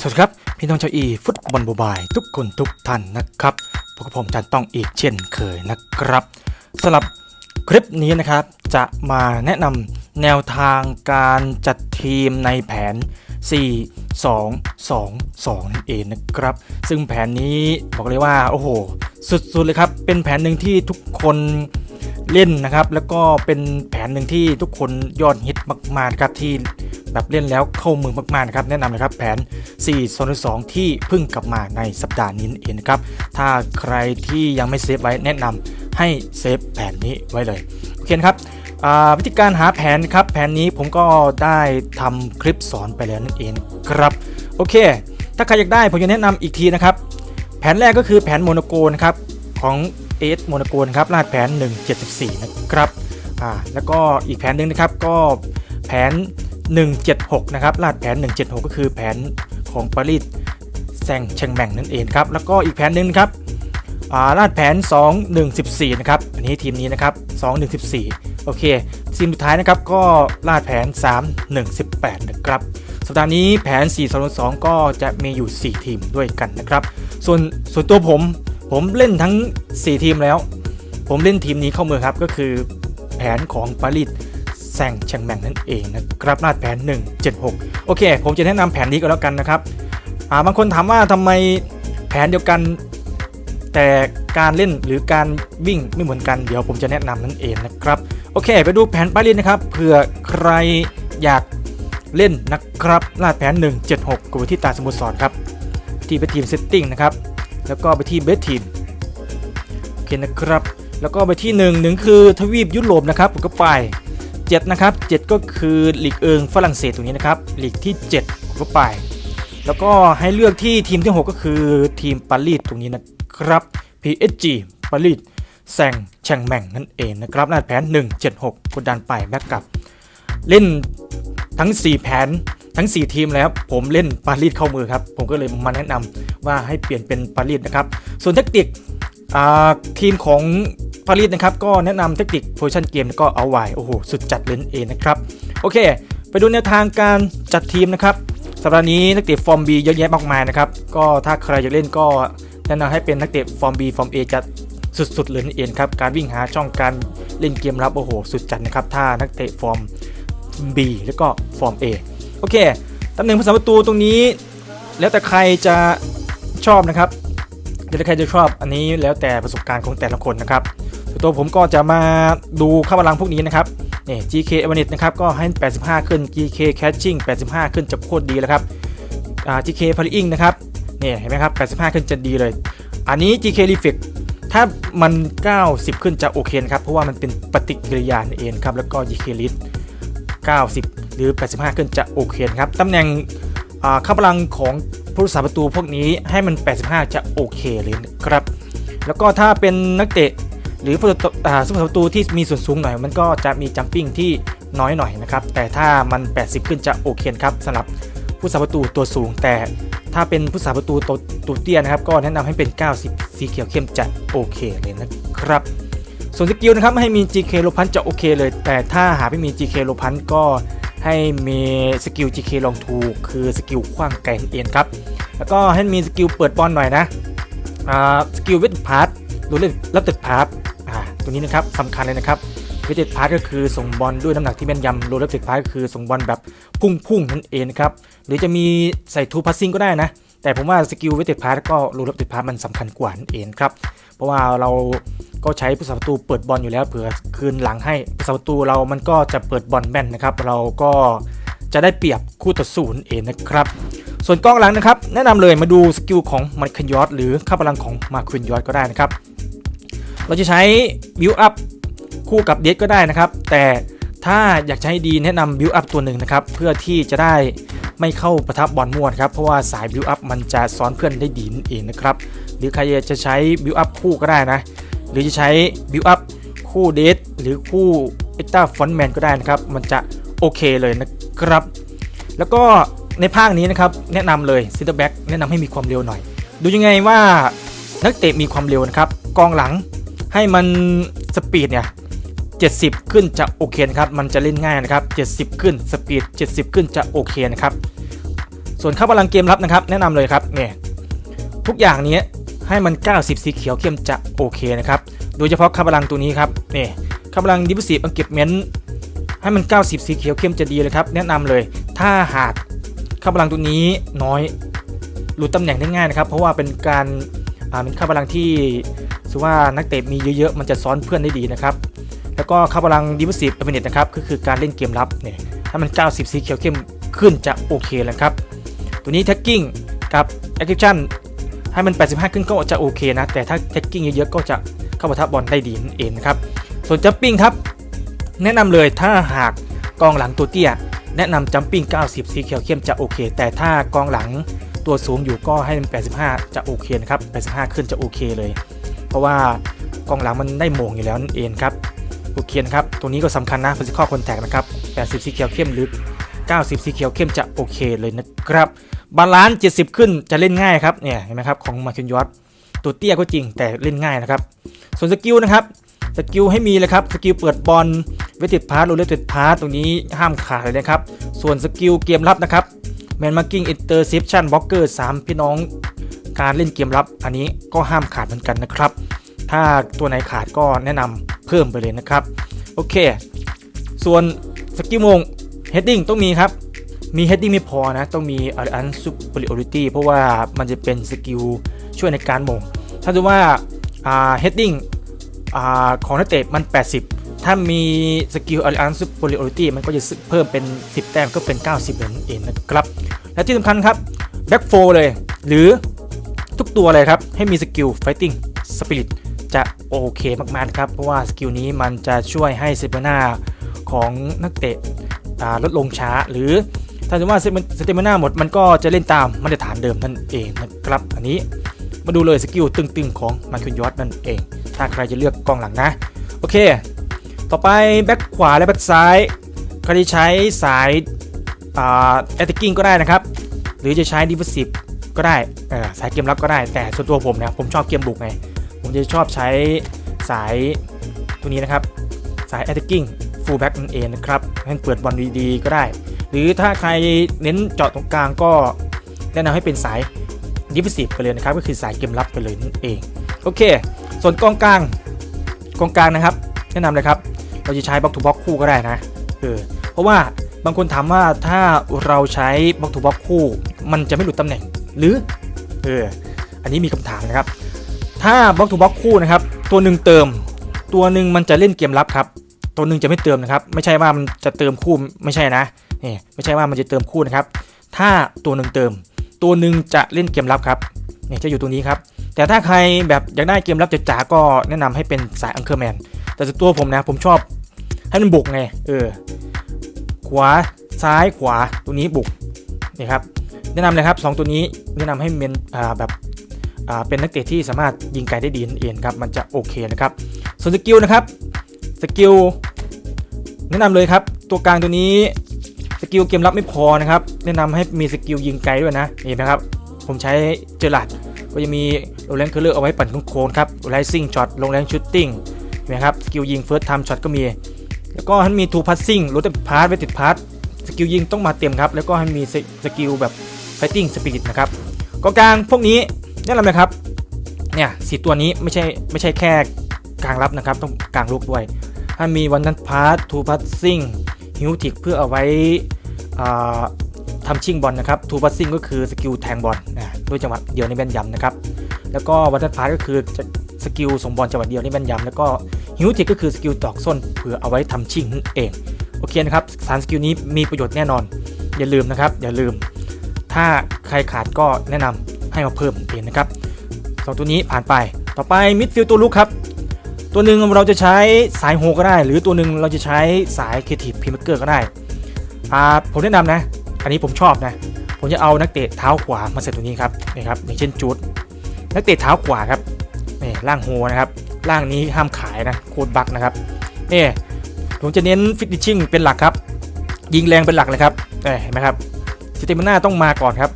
สวัสดีครับ พี่น้องชาวอีฟุตบอลโบบายทุกคนทุกท่านนะครับพวกบผมจันต้องอีกเช่นเคยนะครับสำหรับคลิปนี้นะครับ จะมาแนะนำแนวทางการจัดทีมในแผน 4 2 2 2นั่นเองนะครับ ซึ่งแผนนี้บอกเลยว่าโอ้โห สุดๆเลยครับ เป็นแผนหนึ่งที่ทุกคนเล่นนะครับ แล้วก็เป็นแผนหนึ่งที่ทุกคนยอดฮิตมากๆครับที่ แบบเล่นแล้วเข้ามือมากๆนะครับแนะนำนะครับแผน4 2 2ที่เพิ่งกลับมาในสัปดาห์นี้เองนะครับถ้าใครที่ยังไม่เซฟไว้แนะนำให้เซฟแผนนี้ไว้เลยโอเคครับวิธีการหาแผนครับแผนนี้ผมก็ได้ทำคลิปสอนไปแล้วนั่นเองครับโอเค ถ้าใครอยากได้ผมจะแนะนำอีกทีนะครับแผนแรกก็คือแผนโมโนโกนะครับของเอสโมโนโกนะครับรหัสแผน 174 นะครับอ่าแล้วก็อีกแผนหนึ่งนะครับก็แผน 176 นะครับรหัสแผน 176 ก็คือแผนของปารีสแซงเชงแมงนั่นเองครับ แล้วก็อีกแผนหนึ่งครับอ่ารหัสแผน 2114 นะครับ อันนี้ทีมนี้นะครับ 2114 โอเค ทีมสุดท้ายนะครับก็รหัสแผน 3118 นะครับสัปดาห์นี้แผน 4-2-2 ก็จะมีอยู่ 4 ทีมด้วยกันนะครับ ส่วนส่วนตัวผม ผมเล่นทั้ง 4 ทีมแล้ว ผมเล่นทีมนี้เข้ามือครับ ก็คือแผนของปารีส แซงเชียงแมงนั่นเองนะครับหน้าแผน 176 โอเค ผมจะแนะนำแผนนี้ก็แล้วกันนะครับอ่าบางคนถามว่าทำไมแผนเดียวกันแต่การเล่นหรือการวิ่งไม่เหมือนกันเดี๋ยวผมจะแนะนำนั่นเองนะครับโอเค ไปดูแผนปารีสนะครับเผื่อใครอยากเล่นนะครับลาดแผน 176กดไปที่ตาสมุทรสอนครับที่ไปทีมเซตติ้งนะครับแล้วก็ไปที่เบสทีมโอเคนะครับ แล้วก็ไปที่1นึ่งคือทวีปยุโรปนะครับผมก็ไป 7 นะครับ 7 ก็คือลีกเอิงฝรั่งเศสตรงนี้นะครับลีกที่7ก็ไป แล้วก็ให้เลือกที่ทีมที่ 6 ก็คือทีมปารีสตรงนี้นะครับ PSG ปารีสแซงแชงแมงนั่นเองนะครับลาแผน 176 กดดันไปแบ็กกลับ เล่นทั้ง 4 แผนทั้ง 4 ทีมแล้วผมเล่นปารีสเข้ามือครับ ผมก็เลยมาแนะนำว่าให้เปลี่ยนเป็นปารีสนะครับ ส่วนแทคติกทีมของ ปารีสนะครับก็แนะนำแทคติกโพชั่นเกมก็เอาไว้โอ้โหสุดจัดเล่นเองนะครับโอเค ไปดูแนวทางการจัดทีมนะครับสัปดาห์นี้นักเตะฟอร์ม B เยอะแยะมากมายนะครับก็ถ้าใครจะเล่นก็แนะนำให้เป็นนักเตะฟอร์ม B ฟอร์ม A จะสุดๆเลยนั่นเองครับการวิ่งหาช่องการเล่นเกมรับโอ้โหสุดจัดนะครับถ้านักเตะฟอร์ม B แล้วก็ฟอร์ม A โอเคตำแหน่งผู้สาประตูตรงนี้ แล้วแต่ใครจะชอบนะครับแล้วแต่ใครจะชอบอันนี้แล้วแต่ประสบการณ์ของแต่ละคนนะครับ ตัวผมก็จะมาดูข้าวลังพวกนี้นะครับนี่ GK e v a n i t นะครับก็ให้ 85 ขึ้น GK Catching 85 ขึ้นจะโคตรดีแล้วครับอ่า GK Parrying นะครับนี่เห็นไหมครับ 85 ขึ้นจะดีเลย อันนี้ GK Reflect ถ้ามัน 90 ขึ้นจะโอเคนะครับ เพราะว่ามันเป็นปฏิกิริยาเองครับ แล้วก็ GK Lit 90 หรือ 85 ขึ้นจะโอเคครับตำแหน่งอ่าค่าพลังของผู้รักษาประตูพวกนี้ให้มัน 85 จะโอเคเลยครับ แล้วก็ถ้าเป็นนักเตะ รือผู้อ่าผู้รักษาประตูที่มีส่วนสูงหน่อย มันก็จะมีจัมปิ้งที่น้อยหน่อยนะครับ แต่ถ้ามัน 80 ขึ้นจะโอเคครับสำหรับผู้รักษาประตูตัวสูง แต่ถ้าเป็นผู้รักษาประตูตัวตัวเตี้ยนะครับ ก็แนะนำให้เป็น 90 สีเขียวเข้มจะโอเคเลยนะครับ ส่วนสกิลนะครับให้มี GK โลพันจะโอเคเลย แต่ถ้าหาไม่มี GK โลพันก็ให้มีสกิล GK ลองทูคือสกิลขว้างไกลนั่นครับ แล้วก็ให้มีสกิลเปิดบอลหน่อยนะสกิลเวทพาร์ทหรือรับตึกพาร์ท ตัวนี้นะครับสำคัญเลยนะครับเวทพาร์ทก็คือส่งบอลด้วยน้ำหนักที่แม่นยำโรรับตึกพาร์ทก็คือส่งบอลแบบพุ่งๆนั่นเองนะครับหรือจะมีใส่ทูพัสซิ่งก็ได้นะ แต่ผมว่าสกิลเวทพาร์ทก็โรรับตึกพาร์ทมันสำคัญกว่านั่นเองครับเพราะว่าเราก็ใช้ผู้สาประตูเปิดบอลอยู่แล้วเผื่อคืนหลังให้ผู้สาประตูเรามันก็จะเปิดบอลแม่นนะครับ เราก็จะได้เปรียบคู่ต่อศูนย์เองนะครับส่วนกองหลังนะครับ แนะนำเลยมาดูสกิลของมาร์คินยอสหรือค่าพลังของมาร์คินยอสก็ได้นะครับ เราจะใช้บิวอัพคู่กับเดสก็ได้นะครับ แต่ถ้าอยากใช้ดีแนะนำบิวอัพตัวหนึ่งนะครับ เพื่อที่จะได้ไม่เข้าประทับบอลมั่วนครับ เพราะว่าสายบิวอัพมันจะซ้อนเพื่อนได้ดีนั่นเองนะครับ หรือใครจะใช้บิวอัพคู่ก็ได้นะ หรือจะใช้บิวอัพคู่เดทหรือคู่เอ็กต้าฟอนแมนก็ได้นะครับ มันจะโอเคเลยนะครับ แล้วก็ในภาคนี้นะครับ แนะนำเลยซินเตอร์แบ็กแนะนำให้มีความเร็วหน่อย ดูยังไงว่านักเตะมีความเร็วนะครับ กองหลัง ให้มันสปีดเนี่ย70 ขึ้นจะโอเคนะครับ มันจะเล่นง่ายนะครับ 70 ขึ้นสปีด 70 ขึ้นจะโอเคนะครับ ส่วนค่าพลังเกมรับนะครับ แนะนำเลยครับเนี่ยทุกอย่างนี้ให้มัน 90 สีเขียวเข้มจะโอเคนะครับ โดยเฉพาะค่าพลังตัวนี้ครับนี่ค่าพลังดิฟ u ซีฟอังก็บเมนให้มัน 90 สีเขียวเข้มจะดีเลยครับ แนะนำเลย ถ้าหากค่าพลังตัวนี้น้อยหลุดตำแหน่งได้ง่ายนะครับ เพราะว่าเป็นการอ่าเป็นค่าพลังที่ ถือว่านักเตะมีเยอะๆ มันจะซ้อนเพื่อนได้ดีนะครับ แล้วก็ค่าพลังดิฟ u ซีฟอัเมเนตนะครับ ก็คือการเล่นเกมรับเนี่ย ถ้ามัน 90 สีเขียวเข้มขึ้นจะโอเคแล้วครับ ตัวนี้แท็กกิ้งกับ Activation ให้มัน 85 ขึ้นก็จะโอเคนะ แต่ถ้าแท็กกิ้งเยอะๆ ก็จะเข้าปะทะบอลได้ดีนั่นเองนะครับ ส่วนจัมปิ้งครับ แนะนำเลยถ้าหากกองหลังตัวเตี้ย แนะนำจัมปิ้ง 90 สีเขียวเข้มจะโอเค แต่ถ้ากองหลังตัวสูงอยู่ก็ให้มัน 85 จะโอเคนะครับ 85 ขึ้นจะโอเคเลย เพราะว่ากองหลังมันได้โมงอยู่แล้วนั่นเองครับโอเคนะครับตัวนี้ก็สำคัญนะ physical contact นะครับ80สีเขียวเข้มหรือ 90สีเขียวเข้มจะโอเคเลยนะครับบาลานซ์70 ขึ้นจะเล่นง่ายครับเนี่ยเห็นไหมครับของมาคินยอดตัวเตี้ยก็จริงแต่เล่นง่ายนะครับ ส่วนสกิลนะครับสกิลให้มีเลยครับสกิลเปิดบอลเวทิดพาร์ตโรเลติดพาร์ตตรงนี้ห้ามขาดเลยนะครับ ส่วนสกิลเกมรับนะครับแมนมาร์กิ้งอินเตอร์เซปชันบล็อกเกอร์สามพี่น้อง การเล่นเกมรับอันนี้ก็ห้ามขาดเหมือนกันนะครับ ถ้าตัวไหนขาดก็แนะนำเพิ่มไปเลยนะครับ โอเค ส่วนสกิลมงเฮดดิ้งต้องมีครับ มี heading ไม่พอนะ ต้องมี a n superiority เพราะว่ามันจะเป็นสกิลช่วยในการมง ถ้าดูว่าอ่า heading ของนักเตะมัน 80 ถ้ามีสกิล a n superiority มันก็จะเพิ่มเป็น 10 แต้มก็เป็น 90นั่นเองนะครับ และที่สำคัญครับ back four เลย หรือ ทุกตัวเลยครับ ให้มีสกิล fighting spirit จะโอเคมากๆครับ เพราะว่าสกิลนี้มันจะช่วยให้เซปนาของนักเตะลดลงช้า หรือถ้าสมมติว่าสเตมิน่าหมดมันก็จะเล่นตามมาตรฐานเดิมนั่นเองนะครับ อันนี้มาดูเลยสกิลตึงๆ ของมาคินยอดนั่นเอง ถ้าใครจะเลือกกองหลังนะ โอเค ต่อไปแบ็คขวาและแบ็คซ้ายใครจะใช้สายแอตติกิ้งก็ได้นะครับ หรือจะใช้ดิฟซีฟ ก็ได้สายเกมรับก็ได้ แต่ส่วนตัวผมนะผมชอบเกมบุกไง ผมจะชอบใช้สายตัวนี้นะครับ สาย attacking full back นั่นเองนะครับให้เปิดบอลดีๆก็ได้ หรือถ้าใครเน้นเจาะตรงกลางก็แนะนำให้เป็นสาย defensive ไปเลยนะครับ ก็คือสายเกมรับไปเลยนั่นเอง โอเค ส่วนกองกลางกองกลางนะครับ แนะนำเลยครับ เราจะใช้บล็อกทูบล็อกคู่ก็ได้นะเออเพราะว่าบางคนถามว่าถ้าเราใช้บล็อกทูบล็อกคู่ มันจะไม่หลุดตำแหน่ง หรือเอออันนี้มีคำถามนะครับ ถ้าบล็อกทูบล็อกคู่นะครับ ตัวหนึ่งเติม ตัวหนึ่งมันจะเล่นเกมรับครับ ตัวหนึ่งจะไม่เติมนะครับ ไม่ใช่ว่ามันจะเติมคู่ไม่ใช่นะนี่ไม่ใช่ว่ามันจะเติมคู่นะครับ ถ้าตัวหนึ่งเติม ตัวหนึ่งจะเล่นเกมรับครับนี่จะอยู่ตรงนี้ครับ แต่ถ้าใครแบบอยากได้เกมรับจ๋าก็แนะนำให้เป็นสายอังเคอร์แมนแต่ตัวผมนะผมชอบให้มันบุกไงเออขวาซ้ายขวาตัวนี้บุกนี่ครับ แนะนำเลยครับสองตัวนี้แนะนำให้เป็นแบบเป็นนักเตะที่สามารถยิงไกลได้ดีนั่นเองครับมันจะโอเคนะครับ ส่วนสกิลนะครับสกิลแนะนำเลยครับ ตัวกลางตัวนี้สกิลเกมรับไม่พอนะครับ แนะนำให้มีสกิลยิงไกลด้วยนะเห็นไหมครับ ผมใช้เจอร์ลัดก็จะมีโรแลนเคอร์เลอร์เอาไว้ปั่นโค้งๆครับไลซิ่งช็อตลงแรงชูตติ้งเห็นไหมครับสกิลยิงเฟิร์สไทม์ช็อตก็มี แล้วก็ให้มีทูพัสซิ่งรถติดพาร์ทเวติดพาร์ทสกิลยิงต้องมาเต็มครับ แล้วก็ให้มีสกิลแบบ ไฟติ้งสปิริตนะครับกองกลางพวกนี้แนะนำเลยครับเนี่ยสีตัวนี้ไม่ใช่ไม่ใช่แค่กลางรับนะครับต้องกลางลูกด้วย ถ้ามีวันนั้นพาร์ททูพัสซิ่งฮิวติกเพื่อเอาไว้ทำชิงบอลนะครับทูพัสซิ่งก็คือสกิลแทงบอลนะด้วยจังหวะเดียวในแม่นยำนะครับแล้วก็วันนั้นพาร์ทก็คือจะสกิลส่งบอลจังหวะเดียวในแม่นยำแล้วก็ฮิวติกก็คือสกิลตอกส้นเพื่อเอาไว้ทำชิงเองโอเคนะครับสารสกิลนี้มีประโยชน์แน่นอน อย่าลืมนะครับอย่าลืม ถ้าใครขาดก็แนะนำให้มาเพิ่มเองนะครับสองตัวนี้ผ่านไปต่อไปมิดฟิลด์ตัวลุกครับตัวหนึ่งเราจะใช้สายโฮก็ได้ หรือตัวหนึ่งเราจะใช้สายเคทีฟพิมเกอร์ก็ได้ผมแนะนำนะ อันนี้ผมชอบนะ ผมจะเอานักเตะเท้าขวามาใส่ตัวนี้ครับนี่ครับอย่างเช่นจูดนักเตะเท้าขวาครับนี่ล่างโฮนะครับล่างนี้ห้ามขายนะโคดบักนะครับนี่ผมจะเน้นฟิตติชิ่งเป็นหลักครับ ยิงแรงเป็นหลักเลยครับเห็นไหมครับ สเตมิน่าต้องมาก่อนครับ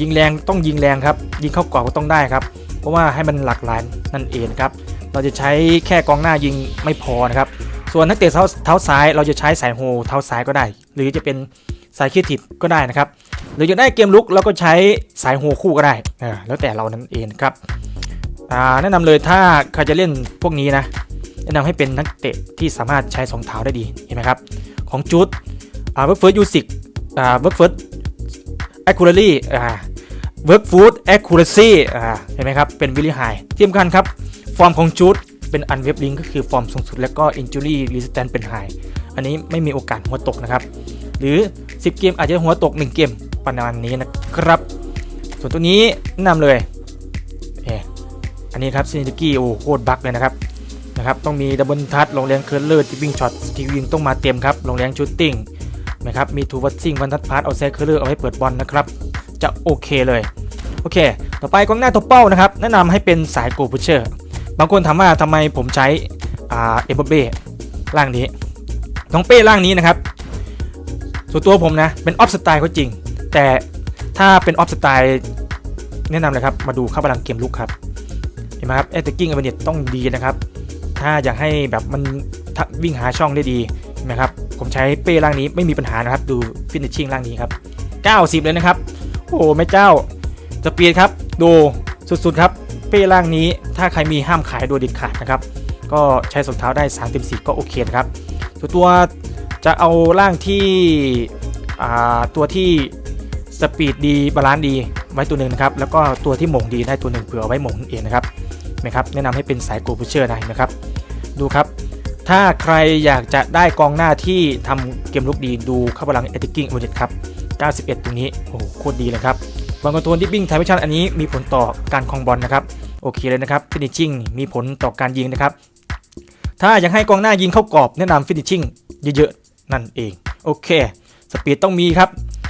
ยิงแรงต้องยิงแรงครับ ยิงเข้ากรอบก็ต้องได้ครับ เพราะว่าให้มันหลากหลายนั่นเองครับ เราจะใช้แค่กองหน้ายิงไม่พอนะครับ ส่วนนักเตะเท้าเท้าซ้ายเราจะใช้สายโฮเท้าซ้ายก็ได้ หรือจะเป็นสายคิดทิปก็ได้นะครับ หรือจะได้เกมลุกแล้วก็ใช้สายหัวคู่ก็ได้ แล้วแต่เรานั่นเองครับแนะนำเลยถ้าใครจะเล่นพวกนี้นะ แนะนำให้เป็นนักเตะที่สามารถใช้สองเท้าได้ดีเห็นไหมครับ ของจูดอ่าเวิร์กเฟิร์สยูสิกเวิร์กเฟิร์ส แอคคูเรลี่อ่าเวิร์กฟูดแอคคูเรซี่อ่าเห็นไหมครับ เป็นวิลลี่ไฮที่สำคัญครับ ฟอร์มของจูดเป็นอันเว็บลิงก็คือฟอร์มสูงสุด แล้วก็อินจูรี่รีสแตนเป็นไฮอันนี้ไม่มีโอกาสหัวตกนะครับ หรือ 10 เกมอาจจะหัวตก 1 เกมประมาณนี้นะครับ ส่วนตัวนี้แนะนำเลยเอออันนี้ครับซินิกี้โอ้โคตรบักเลยนะครับนะครับ ต้องมีดับเบิลทัชลงแรงเคิร์เลอร์ที่วิ่งช็อตที่วิ่งต้องมาเต็มครับลงแรงชูตติ้ง นะครับ มีทูวัตซิ่งวันทัชพาร์ตเอาแซคเคิร์ลเลอร์เอาไว้เปิดบอลนะครับ จะโอเคเลย โอเค ต่อไปกองหน้าตัวเป้านะครับ แนะนำให้เป็นสายโกพุชเชอร์ บางคนถามว่าทำไมผมใช้อ่าเอ็มเบ้ร่างนี้ น้องเป้ร่างนี้นะครับ ส่วนตัวผมนะ เป็นออฟสไตล์ก็จริง แต่ถ้าเป็นออฟสไตล์แนะนำเลยครับ มาดูข้าพลังเกมลุกครับ เห็นไหมครับเอตกิ้งอเวเนตต้องดีนะครับ ถ้าอยากให้แบบมันวิ่งหาช่องได้ดีเห็นไหมครับ ผมใช้เป้ร่างนี้ไม่มีปัญหานะครับ ดูฟินิชชิ่งร่างนี้ครับ 90 เลยนะครับ โอ้แม่เจ้าสปีดครับ ดูสุดๆครับ เป้ร่างนี้ถ้าใครมีห้ามขายโดยเด็ดขาดนะครับ ก็ใช้สองเท้าได้3เต็มก็โอเคนะครับส่วนตัวจะเอาร่างที่ตัวที่สปีดดีบาลานซ์ดีไว้ตัวหนึ่งนะครับ แล้วก็ตัวที่หม่งดีได้ตัวหนึ่งเผื่อไว้หม่งเองนะครับนะครับแนะนำให้เป็นสายโกลพุชเชอร์นะครับ ดูครับ ถ้าใครอยากจะได้กองหน้าที่ทำเกมลุกดีดูเข้าพลังเอติกิ้งโอเดครับ 91 ตรงนี้โอ้โหโคตรดีเลยครับบอลคอนโทรลที่บิ้งไทวิชันอันนี้มีผลต่อการคลองบอลนะครับโอเคเลยนะครับฟินิชชิ่งมีผลต่อการยิงนะครับ ถ้าอยากให้กองหน้ายิงเข้ากรอบแนะนำฟินิชชิ่งเยอะๆ นั่นเอง โอเค สปีดต้องมีครับ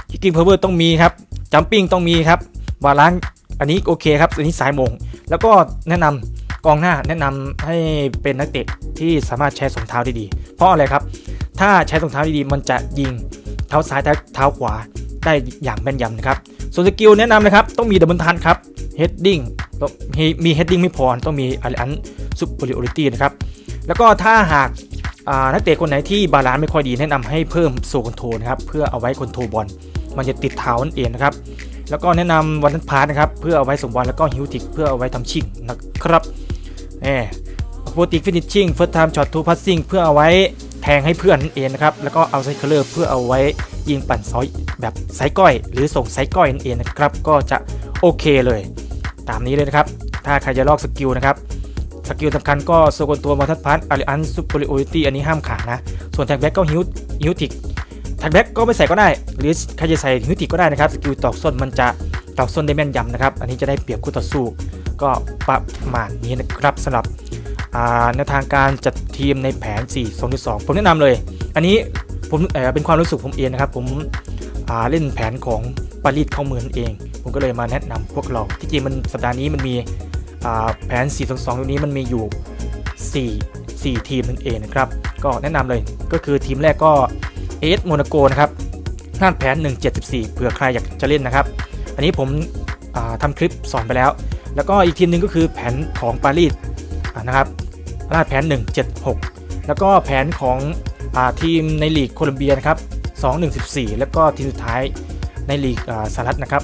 คิกกิ้งเพอร์เวอร์ต้องมีครับจัมปิ้งต้องมีครับบาลานซ์อันนี้โอเคครับอันนี้สายมง แล้วก็แนะนำ กองหน้าแนะนำให้เป็นนักเตะที่สามารถใช้สองเท้าได้ดี เพราะอะไรครับ ถ้าใช้สองเท้าดีๆมันจะยิงเท้าซ้ายเท้าขวาได้อย่างแม่นยำนะครับ ส่วนสกิลแนะนำนะครับ ต้องมีดับเบิลทันครับเฮดดิ้งต้องมีเฮดดิ้งไม่พอต้องมีอะไรอันซุปเปอร์ลิโอริตี้นะครับ แล้วก็ถ้าหากนักเตะคนไหนที่บาลานซ์ไม่ค่อยดีแนะนำให้เพิ่มโซคอนโทรนะครับ เพื่อเอาไว้คอนโทรบอลมันจะติดเท้านั่นเองนะครับ แล้วก็แนะนำวันทันพาร์ทนะครับ เพื่อเอาไว้ส่งบอลแล้วก็ฮิวติกเพื่อเอาไว้ทำชิ่งนะครับ เอโปรติกฟินิชชิ่งเฟิร์สไทม์ช็อตทูพัสซิ่งเพื่อเอาไว้แทงให้เพื่อนนั่นเองนะครับ แล้วก็เอาไซเคิลเลอร์เพื่อเอาไว้ยิงปั่นซอยแบบไซก้อย หรือส่งไซก้อยนั่นเองนะครับ ก็จะโอเคเลย ตามนี้เลยนะครับ ถ้าใครจะลอกสกิลนะครับ สกิลสำคัญก็โซกนตัวมอทัสพาร์ตอาริอันซูเปอร์โอริตี้อันนี้ห้ามขาดนะ ส่วนแท็กแบ็กก็ฮิวฮิวติกแท็กแบ็กก็ไม่ใส่ก็ได้ หรือใครจะใส่ฮิวติกก็ได้นะครับ สกิลตอกส้นมันจะ ตอกส้นได้แม่นยำนะครับ อันนี้จะได้เปรียบคู่ต่อสู้ ก็ประมาณนี้นะครับสำหรับอ่าในทางการจัดทีมในแผน 4 2 2 ผมแนะนำเลย อันนี้ผมเเป็นความรู้สึกผมเองนะครับ ผมเล่นแผนของปารีสเข้าเมืองนั่นเอง ผมก็เลยมาแนะนำพวกเรา ที่จริงมันสัปดาห์นี้มันมีอ่าแผน 4 2 2 ตรงนี้มันมีอยู่ 4 4 ทีมนั่นเองนะครับ ก็แนะนำเลยก็คือทีมแรกก็เอสโมนาโกนะครับหน้าแผน 174เผื่อใครอยากจะเล่นนะครับ อันนี้ผมอ่าทำคลิปสอนไปแล้ว แล้วก็อีกทีมหนึ่งก็คือแผนของปารีสนะครับลาดแผน 176 แล้วก็แผนของอทีมในลีกโคลัมเบียนะครับ2114 แล้วก็ทีมสุดท้ายในลีกสหรัฐนะครับ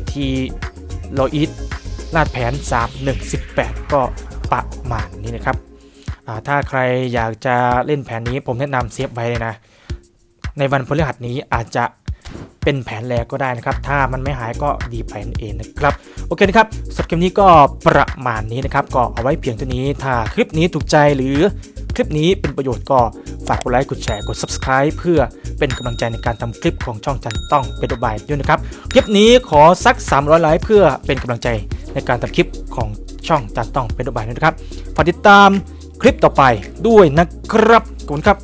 ST โลอิสลาดแผน 3 1 18 ก็ประมาณนี้นะครับ ถ้าใครอยากจะเล่นแผนนี้ผมแนะนำเซฟไว้เลยนะ ในวันพฤหัสนี้อาจจะ เป็นแผนแรกก็ได้นะครับ ถ้ามันไม่หายก็ดีไปนั่นเองนะครับ โอเคนะครับสำหรับคลิปนี้ก็ประมาณนี้นะครับ ก็เอาไว้เพียงเท่านี้ ถ้าคลิปนี้ถูกใจหรือคลิปนี้เป็นประโยชน์ก็ฝากกดไลค์ กดแชร์ กด subscribe เพื่อเป็นกำลังใจในการทำคลิปของช่องจันต้องเป็นตัวบายด้วยนะครับ คลิปนี้ขอสัก 300 ไลค์เพื่อเป็นกำลังใจในการทำคลิปของช่องจันต้องเป็นตัวบายด้วยนะครับฝากติดตามคลิปต่อไปด้วยนะครับขอบคุณครับ